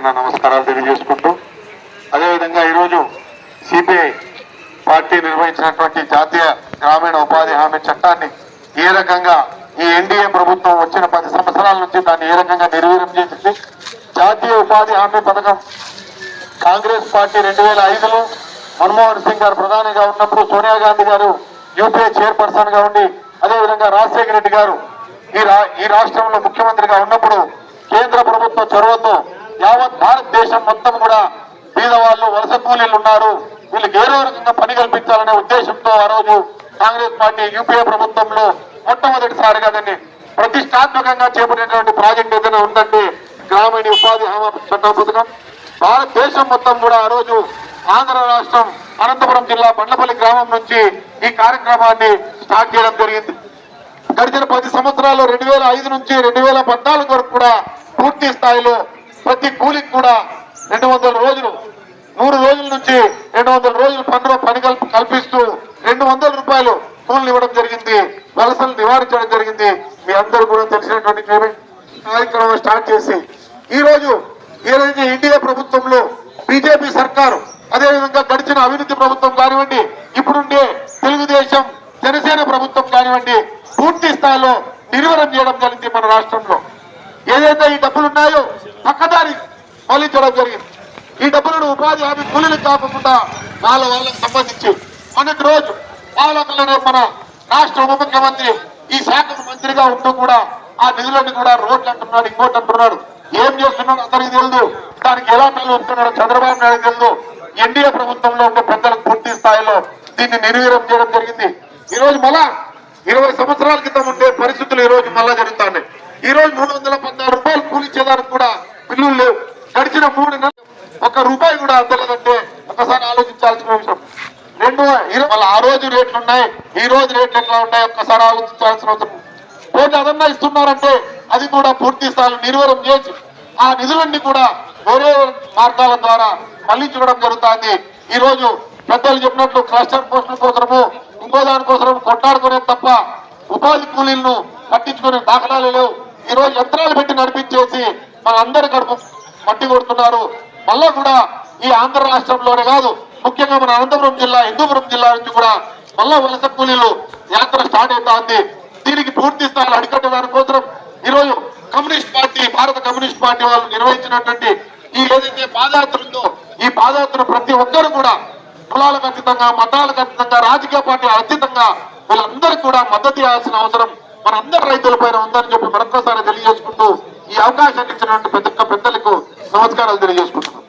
పేరున నమస్కారాలు తెలియజేసుకుంటూ అదేవిధంగా ఈరోజు సిపిఐ పార్టీ నిర్వహించినటువంటి జాతీయ గ్రామీణ ఉపాధి హామీ చట్టాన్ని ఏ రకంగా ఈ ఎన్డీఏ ప్రభుత్వం వచ్చిన పది సంవత్సరాల నుంచి దాన్ని ఏ రకంగా నిర్వీర్యం చేసింది? జాతీయ ఉపాధి హామీ పథకం కాంగ్రెస్ పార్టీ రెండు వేల ఐదులో మన్మోహన్ సింగ్ గారు ప్రధానిగా ఉన్నప్పుడు సోనియా గాంధీ గారు యూపీఏ చైర్పర్సన్గా ఉండి అదేవిధంగా రాజశేఖర రెడ్డి గారు ఈ రా ఈ రాష్ట్రంలో ముఖ్యమంత్రిగా ఉన్నప్పుడు చొరవతో యావత్ భారతదేశం మొత్తం కూడా పేదవాళ్ళు వలస కూలీలు ఉన్నారు. వీళ్ళకి ఏదో రకంగా పని కల్పించాలనే ఉద్దేశంతో ఆ రోజు కాంగ్రెస్ పార్టీ యూపీఏ ప్రభుత్వంలో మొట్టమొదటిసారిగా దాన్ని ప్రతిష్టాత్మకంగా చేపట్టినటువంటి ప్రాజెక్ట్ ఏదైనా ఉందంటే గ్రామీణ ఉపాధి హామీ చట్టం పథకం. భారతదేశం మొత్తం కూడా ఆ రోజు ఆంధ్ర రాష్ట్రం అనంతపురం జిల్లా బండ్లపల్లి గ్రామం నుంచి ఈ కార్యక్రమాన్ని స్టార్ట్ చేయడం జరిగింది. గడిచిన పది సంవత్సరాలు రెండు వేల ఐదు నుంచి రెండు వేల వరకు కూడా పూర్తి స్థాయిలో ప్రతి కూలికి కూడా రెండు వందల రోజులు నూరు రోజుల నుంచి రెండు వందల రోజులు పనులు పని కల్పిస్తూ రెండు వందల రూపాయలు కూలీలు ఇవ్వడం జరిగింది వలసలు నివారించడం జరిగింది. మీ అందరూ కూడా తెలిసినటువంటి కార్యక్రమం స్టార్ట్ చేసి ఈ రోజు ఏదైతే ఇండియా ప్రభుత్వంలో బీజేపీ సర్కారు అదేవిధంగా గడిచిన అవినీతి ప్రభుత్వం కానివ్వండి ఇప్పుడుండే తెలుగుదేశం జనసేన ప్రభుత్వం కానివ్వండి పూర్తి స్థాయిలో నిర్వహణ చేయడం జరిగింది మన రాష్ట్రంలో. ఏదైతే ఈ డబ్బులు ఉన్నాయో పక్కదారి మళ్ళించడం జరిగింది. ఈ డబ్బులను ఉపాధి హామీ కూలీలకు కాకుండా వాళ్ళ వాళ్ళకి సంబంధించి మొన్నటి రోజు పాలకులనే మన రాష్ట్ర ఉప ముఖ్యమంత్రి ఈ శాఖకు మంత్రిగా ఉంటూ కూడా ఆ నిధులన్నీ కూడా రోడ్లు అంటున్నాడు ఇంకోటి అంటున్నాడు. ఏం చేస్తున్నాడు అందరికి తెలియదు దానికి ఎలా తల్లుతున్నాడో చంద్రబాబు నాయుడు తెలియదు ఎన్డీఏ ప్రభుత్వంలో ఉండే పెద్దలకు పూర్తి స్థాయిలో దీన్ని నిర్వీర్యం చేయడం జరిగింది. ఈ రోజు మళ్ళా ఇరవై సంవత్సరాల క్రితం ఉండే పరిస్థితులు ఈ రోజు మళ్ళా జరుగుతున్నాయి. ఈ రోజు మూడు వందల పద్నాలుగు రూపాయలు కూలిచ్చేదానికి కూడా బిల్లులు లేవు. గడిచిన మూడు నెలలు ఒక రూపాయి కూడా అందలేదంటే ఒకసారి ఆలోచించాల్సిన అవసరం రెండు ఇరవై ఆ రోజు రేట్లు ఉన్నాయి ఈ రోజు రేట్లు ఎట్లా ఉన్నాయి ఒక్కసారి ఆలోచించాల్సిన అవసరం. ఉంది. పోటీ అదన్నా ఇస్తున్నారంటే అది కూడా పూర్తి స్థాయిలో నిర్వహణ చేసి ఆ నిధులన్నీ కూడా వేరే మార్గాల ద్వారా మళ్ళించడం జరుగుతుంది. ఈ రోజు పెద్దలు చెప్పినట్లు క్లస్టర్ పోస్టుల కోసము ఇంకో దానికోసం కొట్టాడుకునే తప్ప ఉపాధి కూలీలను పట్టించుకునే దాఖలాలు లేవు. ఈరోజు యంత్రాలు పెట్టి నడిపించేసి మన అందరి కడుపు మట్టి కొడుతున్నారు. మళ్ళా కూడా ఈ ఆంధ్ర రాష్ట్రంలోనే కాదు ముఖ్యంగా మన అనంతపురం జిల్లా హిందూపురం జిల్లా నుంచి కూడా మళ్ళా వలస కూలీలు యాత్ర స్టార్ట్ అవుతా దీనికి పూర్తి స్థాయిలో అడికట్టడానికి కోసం ఈరోజు కమ్యూనిస్ట్ పార్టీ భారత కమ్యూనిస్ట్ పార్టీ వాళ్ళు నిర్వహించినటువంటి ఈ ఏదైతే పాదయాత్ర ఉందో ఈ పాదయాత్ర ప్రతి ఒక్కరు కూడా కులాలకు అతీతంగా మతాలకు అతీతంగా రాజకీయ పార్టీ అతీతంగా వీళ్ళందరికీ కూడా మద్దతు ఇవ్వాల్సిన అవసరం మనందరి రైతుల పైన ఉందని చెప్పి మరొకసారి తెలియజేసుకుంటూ ఈ అవకాశాన్ని ఇచ్చినటువంటి ప్రతి ఒక్క పెద్దలకు నమస్కారాలు తెలియజేసుకుంటున్నాను